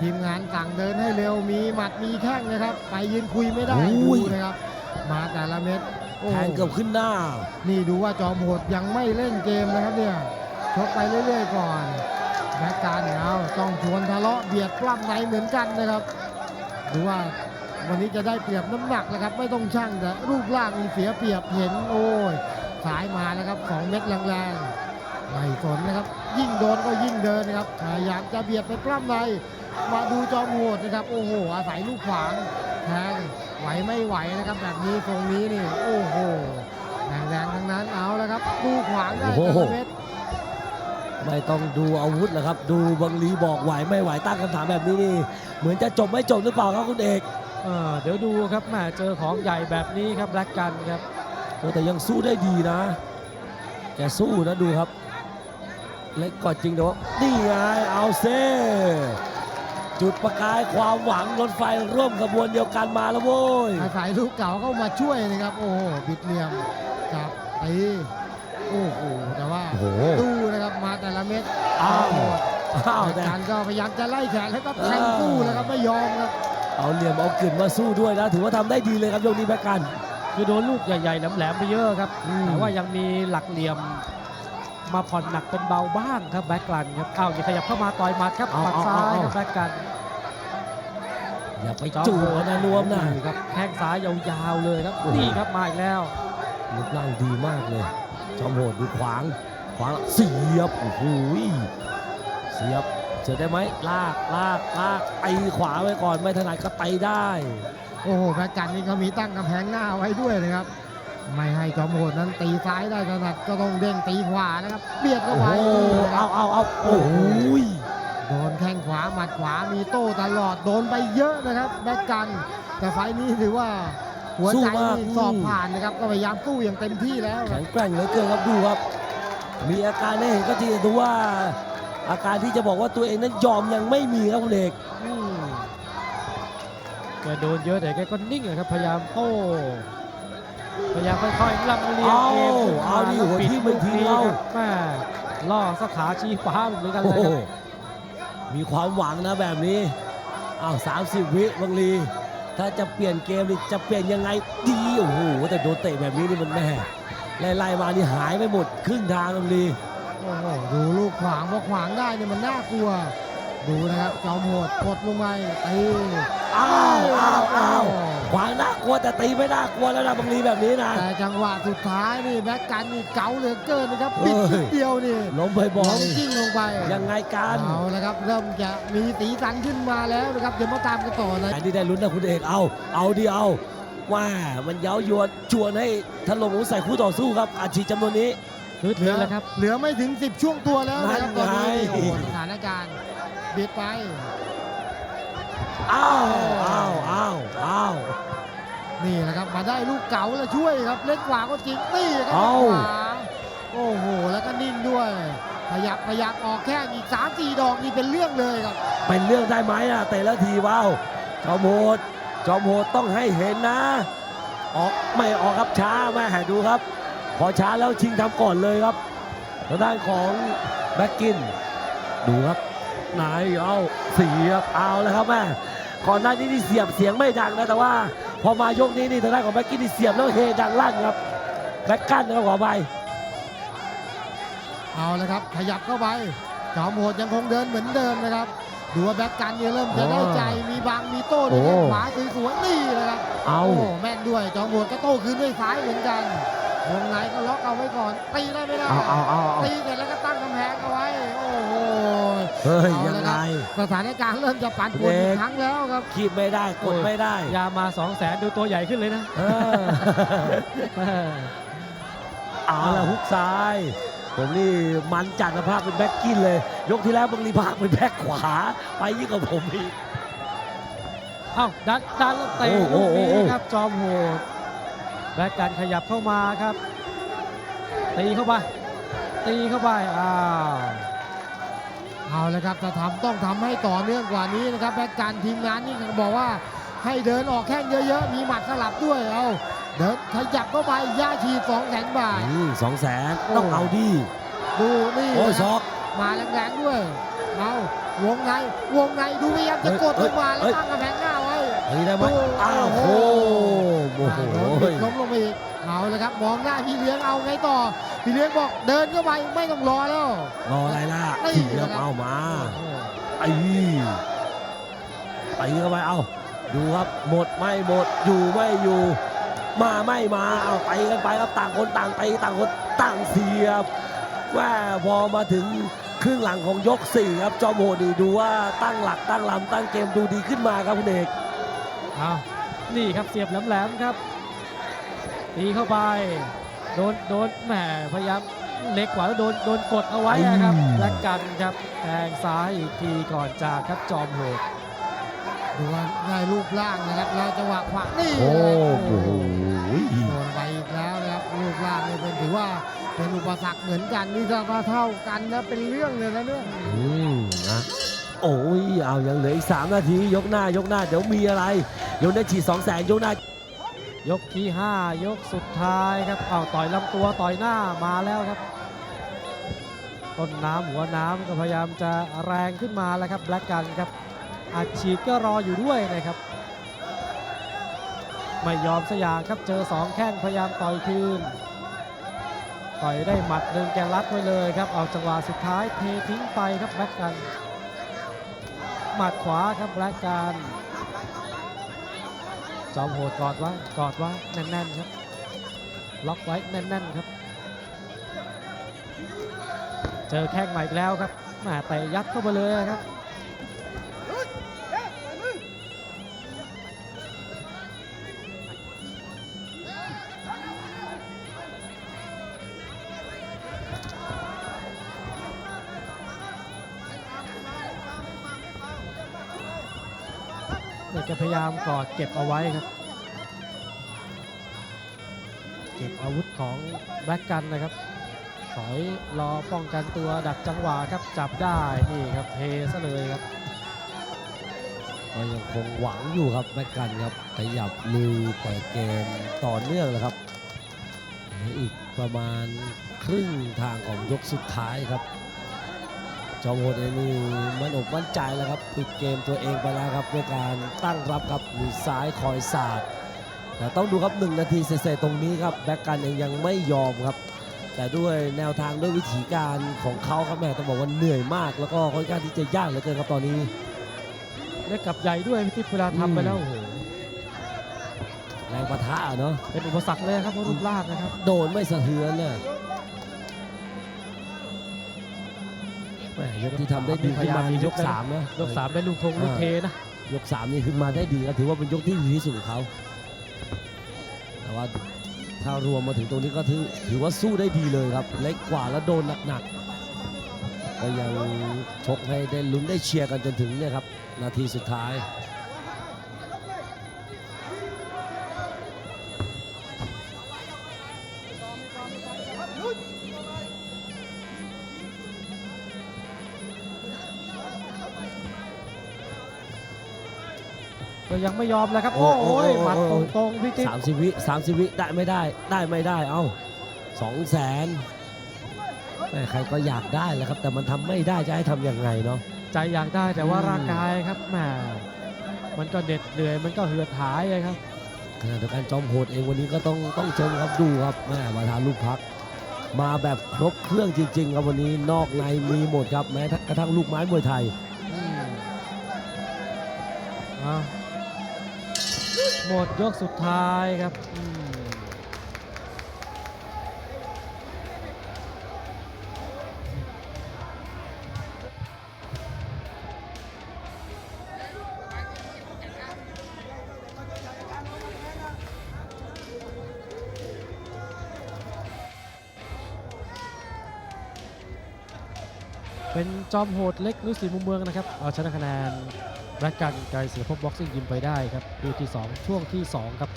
ทีมงานสั่งเดินให้เร็วมีหมัดมีแข้งนะครับ ไปยืนคุยไม่ได้โอ้ดูยนะครับ มาแต่ละเม็ดโอ้แทงเกือบขึ้นหน้า นี่ดูว่าจอมโหดยังไม่เล่นเกมนะครับเนี่ยชกไปเรื่อยๆก่อนแบ็กการเอาต้องชวนทะเลาะเบียดปล้ำในเหมือนกันนะครับดูว่าวันนี้จะได้เปรียบน้ำหนักนะครับ ไม่ต้องช่างแต่รูปร่างมีเสียเปรียบเห็นโอ้ยสายมาแล้วครับสองเม็ดแรงๆไม่สนนะครับ ยิ่งโดนก็ยิ่งเดินนะครับพยายามจะเบียดไปปล้ำในมาดูจอมโหดนะครับ โอ้โห อาศัยลูกขวางแทงไหวไม่ไหวนะครับ แบบนี้ตรงนี้นี่ โอ้โหแรงๆทั้งนั้นเอาแล้วครับ ดูขวางได้โอ้แต่โหละเม็ดไม่ต้องดูอาวุธแล้วครับ ดูบังลีบอกไหวไม่ไหวตั้งคำถามแบบนี้นี่ เหมือนจะจบไม่จบหรือเปล่าครับคุณเอกเออเดี๋ยวดูครับแม่เจอของใหญ่แบบนี้ครับแบล็กกันครับโอ้แต่ยังสู้ได้ดีนะ แกสู้นะดูครับ เล็กกว่าจริงแต่ว่านี่ไงเอาเซ่จุดประกายความหวังรถไฟร่วมขบวนเดียวกันมาแล้วโว้ยอาศัยลูกเก่าเข้ามาช่วยนะครับ โอ้โหบิดเหลี่ยมจับตีโอ้โหแต่ว่าโอ้โห ดูนะครับมาแต่ละเม็ดอ้าวโโหอ้าวแต่แต่ การก็พยายามจะไล่แขนแล้วก็แทงเออสู้นะครับไม่ยอมครับ เอาเหลี่ยมเอากึ่นมาสู้ด้วยนะ ถือว่าทำได้ดีเลยครับยกนี้แบ็กกัน คือโดนลูกใหญ่ๆแหลมๆไปเยอะครับ อืม แต่ว่ายังมีหลักเหลี่ยม มาผ่อนหนักเป็นเบาบ้างครับแบ็กกันครับอ้าวอย่าขยับเข้ามาต่อยหมัดครับหมัดซ้ายครับแบ็กกันอย่าไปจู่นะนวมนะนี่ครับแข้งซ้ายยาวๆเลยครับโอ้โหนี่ครับมาอีกแล้วรูปร่างดีมากเลยจอมโหดดูขวาง ขวางเสียบโอ้โหเสียบเสียบได้ไหมลากลากลากตีขวาไว้ก่อนไม่ถนัดก็ตีได้ โอ้โหแพทกันนี่เขามีตั้งกำแพงหน้าไว้ด้วยนะครับ ไม่ให้จอมโหดนั้นตีซ้ายได้ถนัดก็ต้องเด้งตีขวานะครับเบียดเข้าโอ้ไปโหนะครัเอาบเอาเอาโอ้โหโดนแข้งขวาหมัดขวามีโต้ตลอดโดนไปเยอะนะครับแบทกัน แต่ไฟล์นี้ถือว่าหัวใจนี่สอบผ่านนะครับก็พยายามสู้อย่างเต็มที่แล้วคแข็รับงแกร่งเหลือเกินครับดูครับ มีอาการให้เห็นก็จริงแต่ดูว่า อาการที่จะบอกว่าตัวเองนั้นยอมยังไม่มีครับคุณเอกอืมแกโดนเยอะแต่แกก็นิ่งอะครับพยายามโต้ พยายามค่อยๆลำเลียงเอาเกมขึ้นเอามาดิแล้วหัวปิดที่ลูมึงกทีนี้เราครับแม่ล่อสกขาชี้ฟ้าเหมือนกันโอ้เลยโหครับมีความหวังนะแบบนี้อ้าว30 วิบังลี ถ้าจะเปลี่ยนเกมนี่จะเปลี่ยนยังไงดีโอ้โหแต่โดนเตะแบบนี้นี่มันแม่ไล่ๆมานี่หายไปหมดครึ่งทางบังลีโอ้โหดูลูกขวางพอขวางได้เนี่ยมันน่ากลัว ดูนะครับจอมโหดกดลงไปตีอ้าวอ้าวอ้าวขวางน่ากลัวแต่ตีไม่น่ากลัวแล้วนะบังลีแบบนี้นะแต่จังหวะสุดท้ายนี่แบ็กกันนี่เก๋าเหลือเกินนะครับปิดเฮ้นิยดเดียวนี่ล้มบ่ล้อยมกิ้งลงไปๆยังไงกันเอาละครับเริ่มจะมีสีสันขึ้นมาแล้วนะครับเดี๋ยวมาตามกันต่อนะอันที่ได้ลุ้นนะคุณเอกเอาเอาดิเอาว่ามันเย้ายวนชวนให้ถล่มหัวใส่คู่ต่อสู้ครับอาชีพจำนวนนี้คือเหลืเถืออแล้วครับเหลือไม่ถึง 10 ช่วงตัวแล้วนะครับตนั่อนนไงนี้โอ้โหสถานการณ์ เบียดไป อ้าวอ้าวอ้าวอ้าวนี่แหละครับมาได้ลูกเก๋าแล้วช่วยครับ เล็กกว่าก็จริงนี่ครับเอาขวาโอ้โห แล้วก็นิ่งด้วยขยับขยับออกแข้งอีก3 4ดอกนี่เป็นเรื่องเลยครับ เป็นเรื่องได้ไหมอะแต่ละทีว้าวจอมโหดจอมโหดต้องให้เห็นนะ ออกไม่ออกครับช้าแม่ดูครับ พอช้าแล้วชิงทำก่อนเลยครับทางด้านของแบ็กกิน ดูครับ ไหนเอาเสียบเอาแล้วครับแม่ก่อนหน้านี้นี่เสียบเสียงไม่ดังนะแต่ว่า พอมายกนี้นี่ทางด้านของแบ็กกินนี่เสียบแล้วเฮดังลั่นครับแบ็กกันนะครับขอไปเอาละครับ ขยับเข้าไปจอมโหดยังคงเดินเหมือนเดิมนะครับดูว่าแบ็กกันเนี่ยเริ่มจะได้ใจมีบางมีโต้ด้วยแข้งขวาสวยๆนี่แหละครับเอาโอ้แม่นด้วยจอมโหดก็โต้คืนด้วยซ้ายเหมือนกันวงในก็ล็อกเอาไว้ก่อนตีได้ไม่ได้เอาเอาเอาเอาตีเสร็จแล้วก็ตั้งกำแพงเอาไว้โอ้โห เฮ้ยเอายังละไง ครับสถานการณ์เริ่มจะปั่นป่วนอีกครั้งแล้วครับ คีบไม่ได้กดไม่ได้ยามา2 0 0แสนดูตัวใหญ่ขึ้นเลยนะเออแม่เอาละฮุกซ้าย ผมนี่มันจัดสภาพเป็นแบ็กกินเลย ยกที่แล้วบังลีพากเป็นแบ็กขวา ไปยิ่งกว่าผมอีก เอ้าดันดันแล้วเตะโอ้โหลูกโอ้นี้โหครับจอมโหดแบ็กกันขยับเข้ามาครับ ตีเข้าไป ตีเข้าไปอ้าว เอาละครับจะทำต้องทำให้ต่อเนื่องกว่านี้นะครับแบ็กการทีมงานนี่บอกว่าให้เดินออกแข้งเยอะๆ มีหมัดสลับด้วยเอาเดินขยับเข้าไปย่าฉีดสองแสนบาทสองแสนต้องเอาดี ดูนี่โอ้ยนะคซรับอกมาแรงๆด้วยเอาวงในวงในดูพยายามจะกดลงมาแล้วตั้งกระแพงหน้าไว้ตีได้ไหมโอ้โหอ้าวโหโอ้โหโดนบิดล้มลงไปอีกเอาเลยครับมองหน้าพี่เลี้ยงเอาไงต่อ พี่เลี้ยงบอกเดินเข้าไปไม่ต้องรอแล้ว รออะไรล่ะไม่เทียครับบเอามาโอ้โหไอ้ตีเข้าไปเอาดูครับหมดไม่หมดอยู่ไม่อยู่ มาไม่มาเอาไปกันไปครับต่างคนต่างตีต่างคนต่างเสียบว่าพอมาถึงครึ่งหลังของยกสี่ครับจอมโหดนี่ดูว่าตั้งหลักตั้งลำตั้งเกมดูดีขึ้นมาครับคุณเอกเอานี่ครับเสียบแหลมๆครับตีเข้าไป โดนโดนแหมพยายามเล็กกว่าแล้วโดนโดนกดเอาไว้นะครับและกันครับแทงซ้ายอีกทีก่อนจากครับจอมโหดดูว่าได้รูปร่างนะครับแล้วจังหวะขวานี่โอ้นะครับโหโดนไปอีกแล้วนะครับรูปร่างนี่เป็นถือว่าเป็นอุปสรรคเหมือนกันนี่ถ้าว่าเท่ากันนะเป็นเรื่องเลยนะเนี่ยอืมนะโอ้ยเอายังเหลืออีก3นาทียกหน้ายกหน้าเดี๋ยวมีอะไรเดี๋ยวได้ฉีด2 0 0แสนยกหน้า ยกที่ 5 ยกสุดท้ายครับเอาต่อยลำตัวต่อยหน้ามาแล้วครับ ต้นน้ำหัวน้ำก็พยายามจะแรงขึ้นมาแล้วครับแบล็กกันครับอัดฉีดก็รออยู่ด้วยนะครับ ไม่ยอมสยางครับเจอ 2 แข้งพยายามต่อยคืน ต่อยได้หมัดหนึ่งแกรัดไว้เลยครับเอาจังหวะสุดท้ายเททิ้งไปครับแบล็กกัน หมัดขวาครับแบล็กกัน จอมโหดกอดไว้กอดไว้แน่นๆครับ ล็อกไว้แน่นๆครับ เจอแข้งใหม่อีกแล้วครับแหมเตะยัดเข้าไปเลยครับ จะพยายามกอดเก็บเอาไว้ครับ เก็บอาวุธของแบล็กกันนะครับถอยรอป้องกันตัวดักจังหวะครับจับได้นี่ครับเทซะเลยครับก็ยังคงหวังอยู่ครับแม็กกันครับขยับลุยเปิดเกมต่อเนื่องเลยครับอีกประมาณครึ่งทางของยกสุดท้ายครับ จอมโหดเองนี่มันอกมั่นใจแล้วครับปิดเกมตัวเองไปแล้วครับด้วยการตั้งรับครับมีซ้ายคอยสาดแต่ต้องดูครับหนึ่งนาทีเศษๆตรงนี้ครับแบ็กกันเองยังไม่ยอมครับ แต่ด้วยแนวทางด้วยวิธีการของเขาครับแม่ต้องบอกว่าเหนื่อยมาก แล้วก็ค่อนข้างที่จะยากเหลือเกินครับตอนนี้เล็กกับใหญ่ด้วยที่เวลาทำไปแล้วโอ้โหแรงปะทะอะเนาะเป็นอุปสรรคเลยครับเพราะรูปร่างนะครับ โดนไม่สะเทือนน่ะแหม่ย ที่ทำได้ดีขึ้นมาในยกสามนะ ยกสามได้ลูกทงลูกเทนะ ยกสามนี่ขึ้นมาได้ดีครับถือว่าเป็นยกที่ดีที่สุดของเขา แต่ว่าถ้ารวมมาถึงตรงนี้ก็ถือถือว่าสู้ได้ดีเลยครับ เล็กกว่าแล้วโดนหนักๆก็ยังชกให้ได้ลุ้นได้เชียร์กันจนถึงเนี่ยครับ นาทีสุดท้าย ก็ยังไม่ยอมแล้วครับ โอ้โอ้โอ้ยโอ้หมัดโอ้ตรงๆพี่ติ๊กสามสิบวิสามสิบวิได้ไม่ได้ได้ไม่ได้เอาสองแสนแม่ใครก็อยากได้แหละครับ แต่มันทำไม่ได้จะให้ทำยังไงเนาะใจอยากได้แต่ว่าอืมร่างกายครับแหมมันก็เด็ดเหนื่อยมันก็เหือดหายเลยครับขณะเดียวกันจอมโหดเองวันนี้ก็ต้องต้องชมครับดูครับแม่มาทานลูกพัก มาแบบครบเครื่องจริง ๆ ครับวันนี้นอกในมีหมดครับแม้กระทั่งลูกไม้มวยไทยอืมเอา หมดยกสุดท้ายครับเป็นจอมโหดเล็กนุสีมุมเมืองนะครับ เอาชนะคะแนน รักกันไกลศิลปภพบ็อกซิ่งยิมไปได้ครับดูที่ 2 ช่วงที่ 2 ครับ